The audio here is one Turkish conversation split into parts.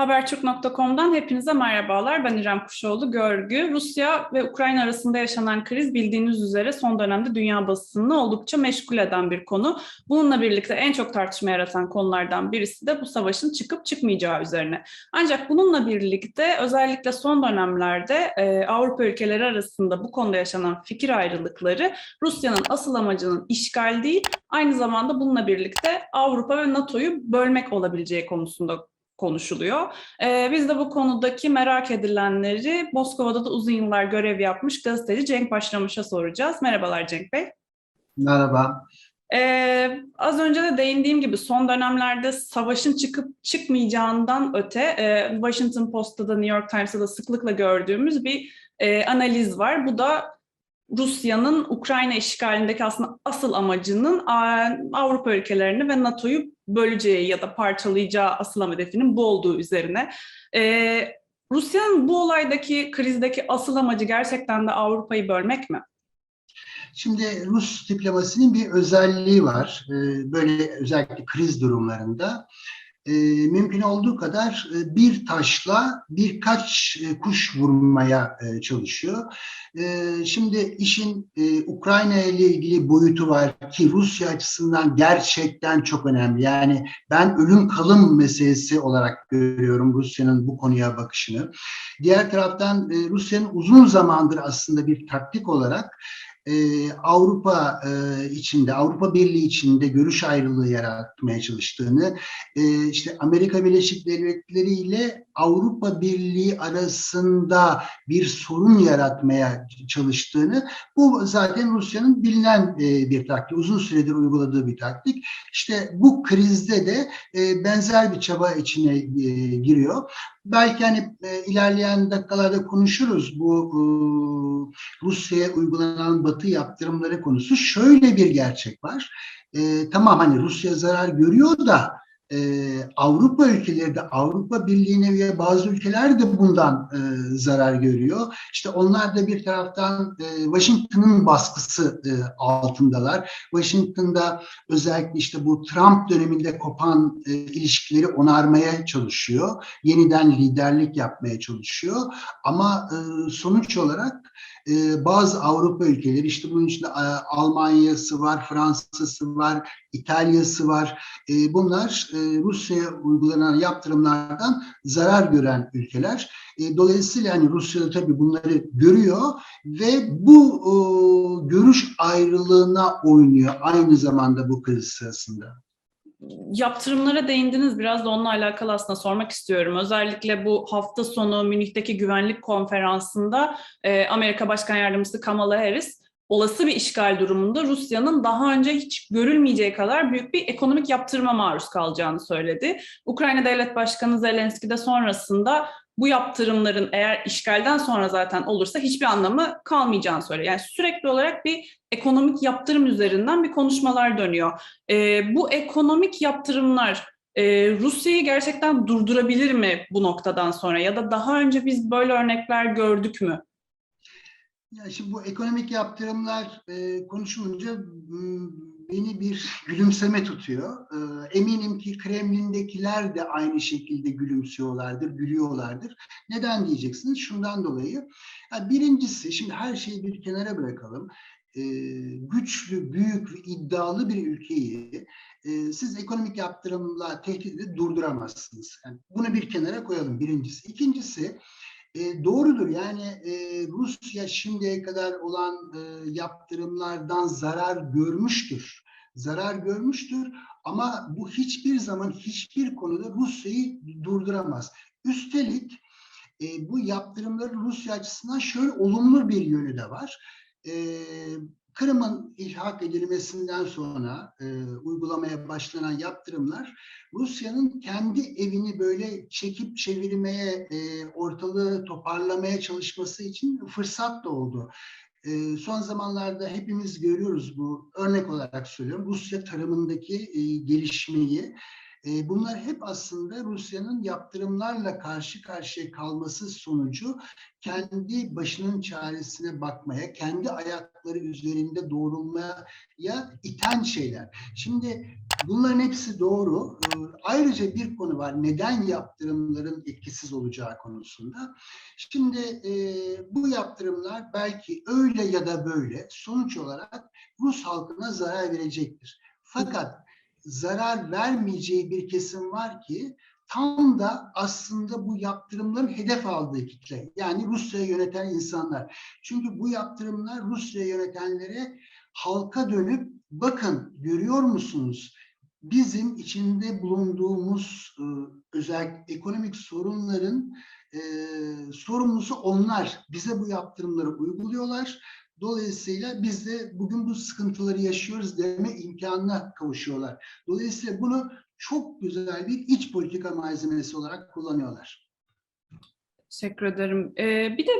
Habertürk.com'dan hepinize merhabalar. Ben İrem Kuşoğlu. Görgü, Rusya ve Ukrayna arasında yaşanan kriz bildiğiniz üzere son dönemde dünya basınını oldukça meşgul eden bir konu. Bununla birlikte en çok tartışma yaratan konulardan birisi de bu savaşın çıkıp çıkmayacağı üzerine. Ancak bununla birlikte özellikle son dönemlerde e, Avrupa ülkeleri arasında bu konuda yaşanan fikir ayrılıkları Rusya'nın asıl amacının işgal değil, aynı zamanda bununla birlikte Avrupa ve NATO'yu bölmek olabileceği konusunda konuşuluyor. Ee, biz de bu konudaki merak edilenleri Moskova'da da uzun yıllar görev yapmış gazeteci Cenk Başlamış'a soracağız. Merhabalar Cenk Bey. Merhaba. Ee, az önce de değindiğim gibi son dönemlerde savaşın çıkıp çıkmayacağından öte e, Washington Post'ta da New York Times'ta da sıklıkla gördüğümüz bir e, analiz var. Bu da Rusya'nın Ukrayna işgalindeki aslında asıl amacının Avrupa ülkelerini ve NATO'yu böleceği ya da parçalayacağı asıl hedefinin bu olduğu üzerine. Ee, Rusya'nın bu olaydaki krizdeki asıl amacı gerçekten de Avrupa'yı bölmek mi? Şimdi Rus diplomasinin bir özelliği var. Böyle özellikle kriz durumlarında mümkün olduğu kadar bir taşla birkaç kuş vurmaya çalışıyor. Şimdi işin Ukrayna ile ilgili boyutu var ki Rusya açısından gerçekten çok önemli. Yani ben ölüm kalım meselesi olarak görüyorum Rusya'nın bu konuya bakışını. Diğer taraftan Rusya'nın uzun zamandır aslında bir taktik olarak Avrupa içinde, Avrupa Birliği içinde görüş ayrılığı yaratmaya çalıştığını, işte Amerika Birleşik Devletleri ile Avrupa Birliği arasında bir sorun yaratmaya çalıştığını, bu zaten Rusya'nın bilinen bir taktik, uzun süredir uyguladığı bir taktik. İşte bu krizde de benzer bir çaba içine giriyor. Belki hani ilerleyen dakikalarda konuşuruz bu Rusya'ya uygulanan Batı yaptırımları konusu. Şöyle bir gerçek var. tamam hani Rusya zarar görüyor da Avrupa ülkeleri de Avrupa Birliği'ne üye bazı ülkeler de bundan zarar görüyor. İşte onlar da bir taraftan Washington'ın baskısı altındalar. Washington'da özellikle işte bu Trump döneminde kopan ilişkileri onarmaya çalışıyor. Yeniden liderlik yapmaya çalışıyor. Ama sonuç olarak bazı Avrupa ülkeleri işte bunun içinde Almanya'sı var, Fransa'sı var, İtalya'sı var. Bunlar Rusya'ya uygulanan yaptırımlardan zarar gören ülkeler. Dolayısıyla hani Rusya tabii bunları görüyor ve bu görüş ayrılığına oynuyor aynı zamanda bu kriz sırasında yaptırımlara değindiniz. Biraz da onunla alakalı aslında sormak istiyorum. Özellikle bu hafta sonu Münih'teki güvenlik konferansında e, Amerika Başkan Yardımcısı Kamala Harris olası bir işgal durumunda Rusya'nın daha önce hiç görülmeyeceği kadar büyük bir ekonomik yaptırıma maruz kalacağını söyledi. Ukrayna Devlet Başkanı Zelenski de sonrasında bu yaptırımların eğer işgalden sonra zaten olursa hiçbir anlamı kalmayacağını söylüyor. Yani sürekli olarak bir ekonomik yaptırım üzerinden bir konuşmalar dönüyor. E, bu ekonomik yaptırımlar e, Rusya'yı gerçekten durdurabilir mi bu noktadan sonra ya da daha önce biz böyle örnekler gördük mü? Ya şimdi bu ekonomik yaptırımlar e, konuşulunca beni bir gülümseme tutuyor. E, eminim ki Kremlin'dekiler de aynı şekilde gülümsüyorlardır, gülüyorlardır. Neden diyeceksiniz? Şundan dolayı. Ya birincisi, şimdi her şeyi bir kenara bırakalım. E, güçlü, büyük ve iddialı bir ülkeyi e, siz ekonomik yaptırımla tehdit edip durduramazsınız. Yani bunu bir kenara koyalım birincisi. İkincisi, e, doğrudur yani e, Rusya şimdiye kadar olan e, yaptırımlardan zarar görmüştür. Zarar görmüştür ama bu hiçbir zaman hiçbir konuda Rusya'yı durduramaz. Üstelik e, bu yaptırımların Rusya açısından şöyle olumlu bir yönü de var. E, Kırım'ın ilhak edilmesinden sonra e, uygulamaya başlanan yaptırımlar Rusya'nın kendi evini böyle çekip çevirmeye, e, ortalığı toparlamaya çalışması için fırsat da oldu. E, son zamanlarda hepimiz görüyoruz bu örnek olarak söylüyorum Rusya tarımındaki e, gelişmeyi. E, bunlar hep aslında Rusya'nın yaptırımlarla karşı karşıya kalması sonucu kendi başının çaresine bakmaya, kendi ayakları üzerinde doğrulmaya iten şeyler. Şimdi Bunların hepsi doğru. Ee, Ayrıca bir konu var. Neden yaptırımların etkisiz olacağı konusunda. Şimdi e, bu yaptırımlar belki öyle ya da böyle sonuç olarak Rus halkına zarar verecektir. Fakat zarar vermeyeceği bir kesim var ki tam da aslında bu yaptırımların hedef aldığı kitle. Yani Rusya'yı yöneten insanlar. Çünkü bu yaptırımlar Rusya yönetenlere halka dönüp bakın görüyor musunuz? Bizim içinde bulunduğumuz e, özellikle ekonomik sorunların e, sorumlusu onlar. Bize bu yaptırımları uyguluyorlar. Dolayısıyla biz de bugün bu sıkıntıları yaşıyoruz deme imkanına kavuşuyorlar. Dolayısıyla bunu çok güzel bir iç politika malzemesi olarak kullanıyorlar. Teşekkür ederim. Ee, bir de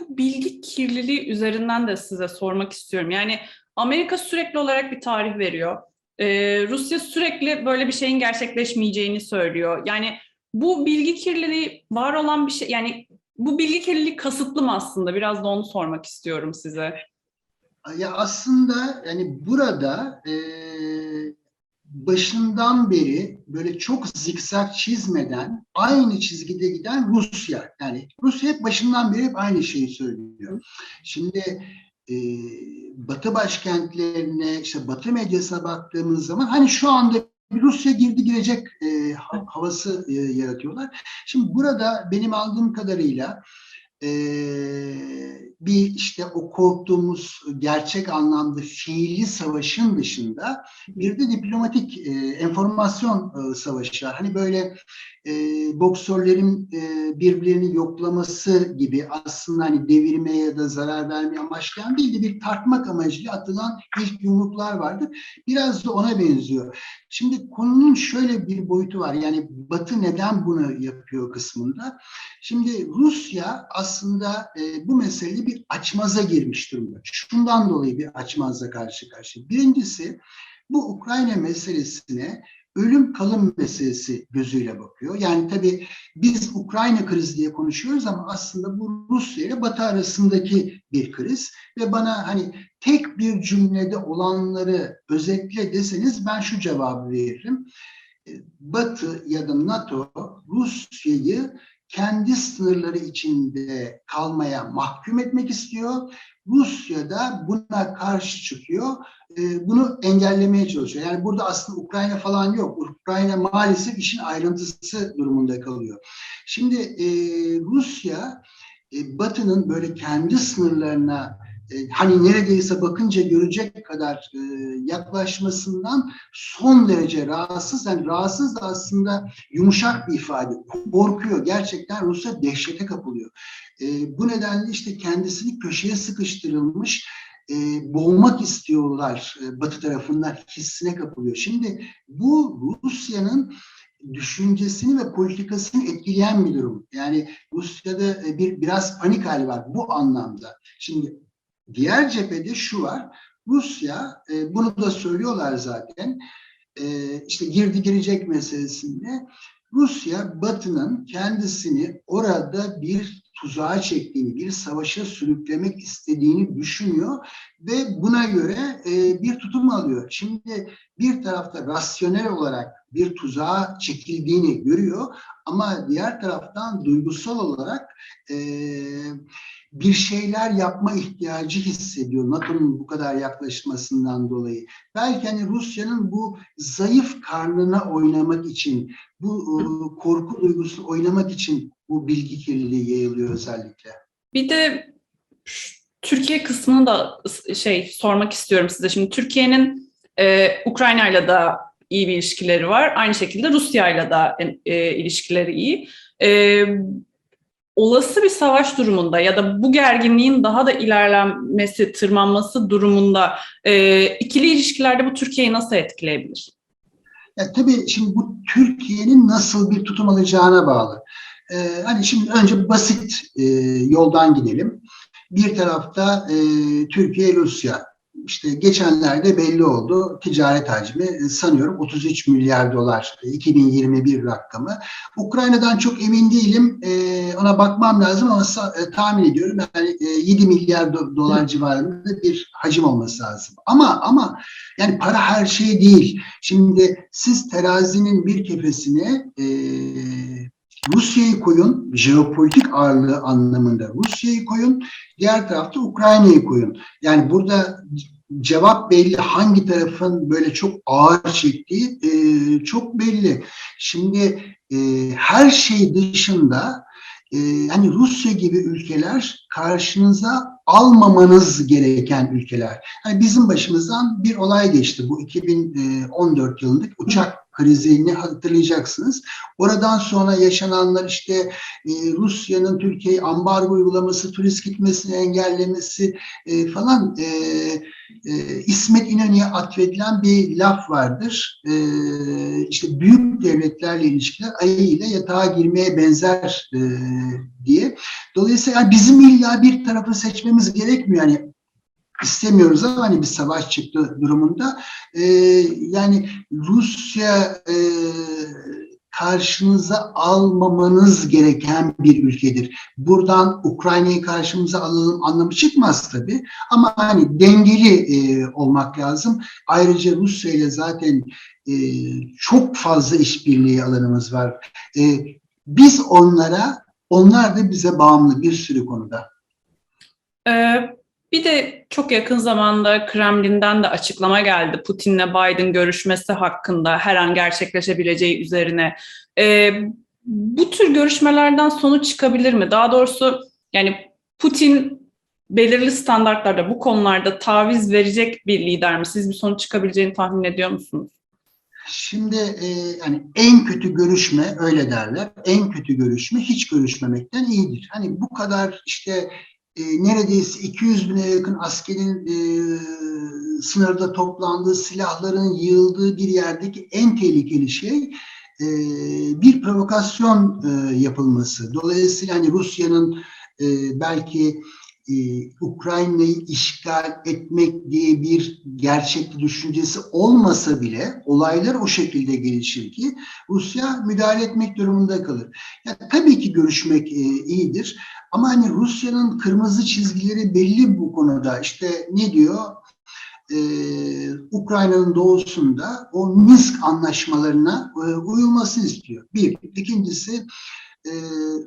bu bilgi kirliliği üzerinden de size sormak istiyorum. Yani Amerika sürekli olarak bir tarih veriyor. Ee, Rusya sürekli böyle bir şeyin gerçekleşmeyeceğini söylüyor. Yani bu bilgi kirliliği var olan bir şey. Yani bu bilgi kirliliği kasıtlı mı aslında? Biraz da onu sormak istiyorum size. Ya aslında yani burada e, başından beri böyle çok zikzak çizmeden aynı çizgide giden Rusya. Yani Rusya hep başından beri hep aynı şeyi söylüyor. Şimdi e, Batı başkentlerine, işte Batı medyasına baktığımız zaman hani şu anda bir Rusya girdi girecek e, ha- havası e, yaratıyorlar. Şimdi burada benim aldığım kadarıyla e, bir işte o korktuğumuz gerçek anlamda fiili savaşın dışında bir de diplomatik e, enformasyon e, savaşı var. Hani böyle e, boksörlerin e, birbirlerini yoklaması gibi aslında hani devirmeye ya da zarar vermeye amaçlayan değil de bir tartmak amacıyla atılan ilk yumruklar vardı. Biraz da ona benziyor. Şimdi konunun şöyle bir boyutu var. Yani Batı neden bunu yapıyor kısmında. Şimdi Rusya aslında e, bu meseleyi bir açmaza girmiş durumda. Şundan dolayı bir açmazla karşı karşıya. Birincisi bu Ukrayna meselesine ölüm kalım meselesi gözüyle bakıyor. Yani tabii biz Ukrayna krizi diye konuşuyoruz ama aslında bu Rusya ile Batı arasındaki bir kriz ve bana hani tek bir cümlede olanları özetle deseniz ben şu cevabı veririm. E, Batı ya da NATO Rusya'yı kendi sınırları içinde kalmaya mahkum etmek istiyor. Rusya da buna karşı çıkıyor. E, bunu engellemeye çalışıyor. Yani burada aslında Ukrayna falan yok. Ukrayna maalesef işin ayrıntısı durumunda kalıyor. Şimdi e, Rusya e, Batı'nın böyle kendi sınırlarına e, hani neredeyse bakınca görecek kadar e, yaklaşmasından son derece rahatsız. Yani rahatsız da aslında yumuşak bir ifade. Korkuyor. Gerçekten Rusya dehşete kapılıyor. E, bu nedenle işte kendisini köşeye sıkıştırılmış boğmak istiyorlar Batı tarafından hissine kapılıyor. Şimdi bu Rusya'nın düşüncesini ve politikasını etkileyen bir durum. Yani Rusya'da bir biraz panik hali var bu anlamda. Şimdi diğer cephede şu var. Rusya e, bunu da söylüyorlar zaten. E, işte girdi girecek meselesinde Rusya Batı'nın kendisini orada bir tuzağa çektiğini, bir savaşa sürüklemek istediğini düşünüyor ve buna göre e, bir tutum alıyor. Şimdi bir tarafta rasyonel olarak bir tuzağa çekildiğini görüyor ama diğer taraftan duygusal olarak e, bir şeyler yapma ihtiyacı hissediyor NATO'nun bu kadar yaklaşmasından dolayı. Belki hani Rusya'nın bu zayıf karnına oynamak için, bu e, korku duygusunu oynamak için bu bilgi kirliliği yayılıyor özellikle. Bir de Türkiye kısmını da şey sormak istiyorum size. Şimdi Türkiye'nin e, Ukrayna ile da iyi bir ilişkileri var. Aynı şekilde Rusya ile de e, ilişkileri iyi. E, olası bir savaş durumunda ya da bu gerginliğin daha da ilerlenmesi, tırmanması durumunda e, ikili ilişkilerde bu Türkiye'yi nasıl etkileyebilir? Ya, tabii şimdi bu Türkiye'nin nasıl bir tutum alacağına bağlı. Ee, hani şimdi önce basit e, yoldan gidelim. Bir tarafta e, Türkiye, Rusya işte geçenlerde belli oldu. Ticaret hacmi e, sanıyorum 33 milyar dolar e, 2021 rakamı. Ukrayna'dan çok emin değilim. E, ona bakmam lazım ama e, tahmin ediyorum yani e, 7 milyar do- dolar civarında bir hacim olması lazım. Ama ama yani para her şey değil. Şimdi siz terazinin bir kefesine e, Rusya'yı koyun, jeopolitik ağırlığı anlamında Rusya'yı koyun, diğer tarafta Ukrayna'yı koyun. Yani burada cevap belli, hangi tarafın böyle çok ağır çektiği e, çok belli. Şimdi e, her şey dışında e, hani Rusya gibi ülkeler karşınıza almamanız gereken ülkeler. Hani bizim başımızdan bir olay geçti bu 2014 yılındaki uçak krizini hatırlayacaksınız. Oradan sonra yaşananlar işte e, Rusya'nın Türkiye'ye ambargo uygulaması, turist gitmesini engellemesi e, falan e, e, İsmet İnönü'ye atfedilen bir laf vardır. E, işte büyük devletlerle ilişkiler ayı ile yatağa girmeye benzer e, diye. Dolayısıyla bizim illa bir tarafı seçmemiz gerekmiyor. Yani istemiyoruz ama hani bir savaş çıktı durumunda. E, yani Rusya e, karşınıza almamanız gereken bir ülkedir. Buradan Ukrayna'yı karşımıza alalım anlamı çıkmaz tabii. Ama hani dengeli e, olmak lazım. Ayrıca Rusya ile zaten e, çok fazla işbirliği alanımız var. E, biz onlara, onlar da bize bağımlı bir sürü konuda. Ee, bir de çok yakın zamanda Kremlin'den de açıklama geldi. Putin'le Biden görüşmesi hakkında her an gerçekleşebileceği üzerine. Ee, bu tür görüşmelerden sonuç çıkabilir mi? Daha doğrusu yani Putin belirli standartlarda bu konularda taviz verecek bir lider mi? Siz bir sonuç çıkabileceğini tahmin ediyor musunuz? Şimdi e, yani en kötü görüşme öyle derler. En kötü görüşme hiç görüşmemekten iyidir. Hani bu kadar işte e, neredeyse 200 bine yakın askerin e, sınırda toplandığı, silahların yığıldığı bir yerdeki en tehlikeli şey e, bir provokasyon e, yapılması. Dolayısıyla hani Rusya'nın e, belki e, Ukrayna'yı işgal etmek diye bir gerçek düşüncesi olmasa bile olaylar o şekilde gelişir ki Rusya müdahale etmek durumunda kalır. Yani tabii ki görüşmek e, iyidir ama hani Rusya'nın kırmızı çizgileri belli bu konuda. İşte ne diyor? Ee, Ukrayna'nın doğusunda o Minsk anlaşmalarına e, uyulmasını istiyor. Bir. İkincisi e,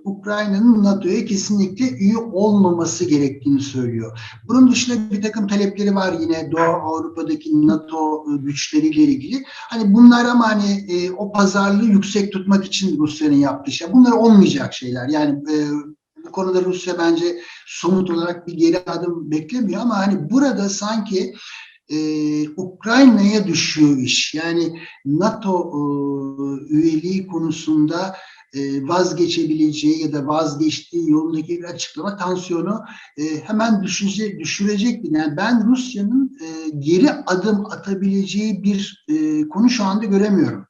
Ukrayna'nın NATO'ya kesinlikle üye olmaması gerektiğini söylüyor. Bunun dışında bir takım talepleri var yine Doğu Avrupa'daki NATO güçleriyle ilgili. Hani bunlar ama hani e, o pazarlığı yüksek tutmak için Rusya'nın yaptığı şey. Bunlar olmayacak şeyler. Yani e, bu konuda Rusya bence somut olarak bir geri adım beklemiyor ama hani burada sanki e, Ukrayna'ya düşüyor iş. Yani NATO e, üyeliği konusunda e, vazgeçebileceği ya da vazgeçtiği yolundaki bir açıklama tansiyonu e, hemen düşünecek, düşürecektir. Yani ben Rusya'nın e, geri adım atabileceği bir e, konu şu anda göremiyorum.